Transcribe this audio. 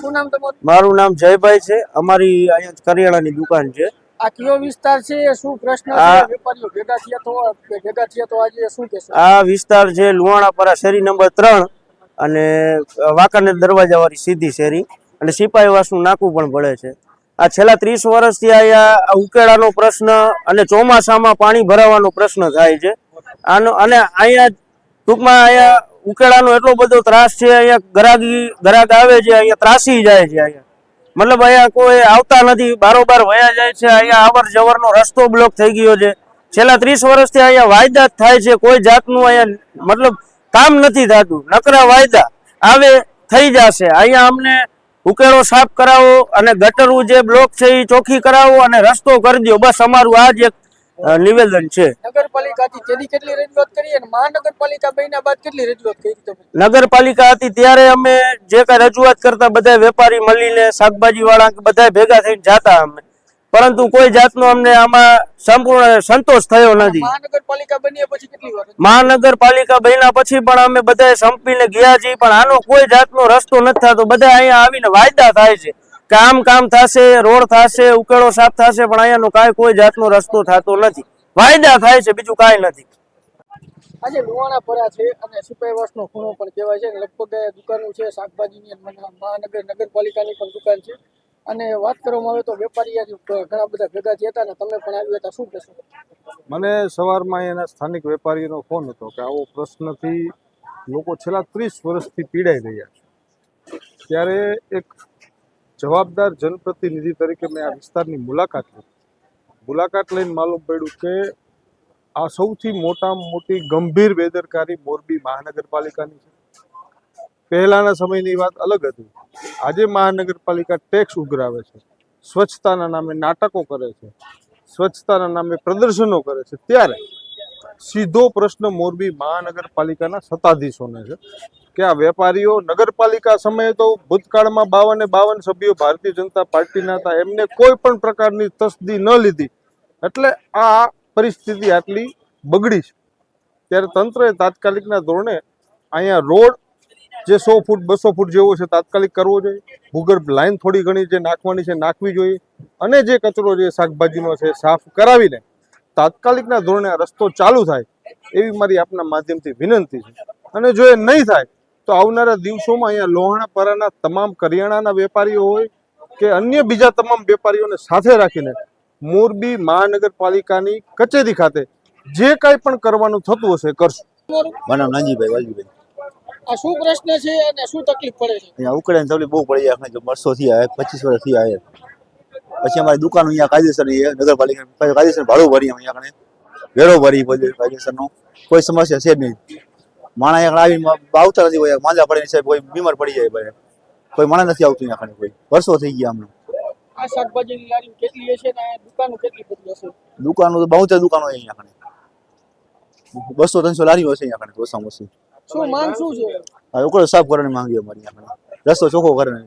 શું નામ તમારું? મારું નામ જયભાઈ છે. અમારી અહીંયા કરિયાણાની દુકાન છે. આ કયો વિસ્તાર છે? શું પ્રશ્ન છે? આ- વેપારીઓ ભેગા થયા તો ભેગા થયા તો આજે શું કહેશો? આ વિસ્તાર છે લુહાણાપરા શેરી નંબર ત્રણ અને વાંકાનેર દરવાજા વાળી સીધી શેરી. અને સિપાહી વાસનું નાકું પણ પડે છે. આ છેલ્લા ત્રીસ વર્ષથી અહીંયા ઉકેળાનો પ્રશ્ન અને ચોમાસામાં પાણી ભરાવાનો પ્રશ્ન થાય છે. આનો અને અહીંયા ટૂંકમાં અહીંયા ઉકેળાનો એટલો બધો ત્રાસ છે, અહીંયા ગરાગી ગ્રાહક આવે છે, અહીંયા ત્રાસી જાય છે, અહીંયા. મતલબ અહીંયા કોઈ આવતા નથી, બારોબાર વયા જાય છે, અહીંયા અવર જવરનો રસ્તો બ્લોક થઈ ગયો છે. છેલ્લા ત્રીસ વર્ષથી અહીંયા વાયદા થાય છે, કોઈ જાતનું અહીંયા મતલબ કામ નથી થતું. નકરા વાયદા આવે, થઈ જશે. અહીંયા અમને ઉકેળો સાફ કરાવો અને ગટરું જે બ્લોક છે એ ચોખ્ખી કરાવો અને રસ્તો કરી દો બસ અમારું આ જ એક નિવેદન છે. નગરપાલિકાથી તેની કેટલી રજૂઆત કરી અને મહાનગરપાલિકા બન્યા બાદ કેટલી રજૂઆત કરી તમે? નગરપાલિકા હતી ત્યારે અમે જે કઈ રજૂઆત કરતા બધા વેપારી મળીને શાકભાજી વાળા બધા ભેગા થઈને જાતા અમે. પરંતુ કોઈ જાતનો અમને આમાં સંપૂર્ણ સંતોષ થયો નથી. મહાનગરપાલિકા બન્યા પછી કેટલી વાર મહાનગરપાલિકા બન્યા પછી પણ અમે બધા સંપીને ગયા છીએ પણ આનો કોઈ જાતનો રસ્તો નથી થતો. બધા અહીંયા આવીને વાયદા થાય છે. કે આમ કામ થશે રોડ થશે ઉકેળો સાફ થશે પણ અહીંયાનો કાંઈ કોઈ જાતનો રસ્તો થતો નથી. વાયદા થાય છે બીજું કાંઈ નથી. આજે લુવાણા પરા છે અને સિપાહીવાસનો ખૂણો પણ કહેવાય છે. લગભગ દુકાનો છે શાકભાજીની મહાનગર નગરપાલિકાની પણ દુકાન છે. અને વાત કરવામાં આવે તો વેપારી આજે ઘણા બધા ભેગા થયા હતા અને તમે પણ આવ્યા હતા. શું કહેશો? મને સવારમાં એના સ્થાનિક વેપારીનો ફોન હતો કે આવો પ્રશ્નથી લોકો છેલ્લા ત્રીસ વર્ષથી પીડાઈ રહ્યા છે. ત્યારે એક જવાબદાર જનપ્રતિનિધિ તરીકે મેં આ વિસ્તારની મુલાકાત લીધી. મુલાકાત લઈને માલુમ પડ્યું કે આ સૌથી મોટામાં મોટી ગંભીર બેદરકારી મોરબી મહાનગરપાલિકાની છે. પહેલાના સમયની વાત અલગ હતી. આજે મહાનગરપાલિકા ટેક્સ ઉઘરાવે છે. સ્વચ્છતાના નામે નાટકો કરે છે. સ્વચ્છતાના નામે પ્રદર્શનો કરે છે. ત્યારે સીધો પ્રશ્ન મોરબી મહાનગરપાલિકાના સત્તાધીશોને છે. કે આ વેપારીઓ નગરપાલિકા સમયે તો ભૂતકાળમાં બાવને બાવન સભ્યો ભારતીય જનતા પાર્ટીના હતા. એમને કોઈ પણ પ્રકારની તસદી ન લીધી. એટલે આ પરિસ્થિતિ આટલી બગડી છે. ત્યારે તંત્રએ તાત્કાલિકના ધોરણે અહીંયા રોડ જે સો ફૂટ, બસો ફૂટ જેવો છે, તાત્કાલિક કરવો જોઈએ. ભૂગર્ભ લાઇન થોડી ઘણી જે નાખવાની છે, નાખવી જોઈએ. અને જે કચરો જે શાકભાજીનો છે, સાફ કરાવીને તાત્કાલિકના ધોરણે રસ્તો ચાલુ થાય, એવી મારી આપના માધ્યમથી વિનંતી છે. અને જો એ નહીં થાય તો આવનારા દિવસોમાં અહીંયા લોહાણા પરાના તમામ કરિયાણાના વેપારીઓ હોય કે અન્ય બીજા તમામ વેપારીઓને સાથે રાખીને મોરબી મહાનગરપાલિકાની કચેરી ખાતે જે કાંઈ પણ કરવાનું થતું હશે કરશું. તમારું નાનજીભાઈ વાલજીભાઈ. આ શું પ્રશ્ન છે અને શું તકલીફ પડે છે? અહીંયા ઉકળાની તકલીફ બહુ પડી જાય આપણે જો વર્ષો થયા પચીસ વર્ષથી આવે પછી અમારી દુકાન અહીંયા કાયદેસરની નગરપાલિકા કાયદેસર ભાડું ભરી અમે અહીંયા વેરો ભરી પછી કોઈ સમસ્યા છે જ નહીં. માણસ અહીંયા આવીને આવતા નથી કોઈ માંદા પડે સાહેબ કોઈ બીમાર પડી જાય ભાઈ. કોઈ માણા નથી આવતું અહીંયા કોઈ. વર્ષો થઈ ગયા હમણાં. આ શાકભાજીની લારી કેટલી હશે ને દુકાનો કેટલી બધી હશે? દુકાનો તો બહુ દુકાનો અહીંયા કણે બસો ત્રણસો લારીઓ હશે અહીંયા કણે ઓછામાં ઓછી. શું માંગ શું છે? હા સાફ કરવાની માંગીએ અમારી અહીંયા રસ્તો ચોખ્ખો કરવાનો.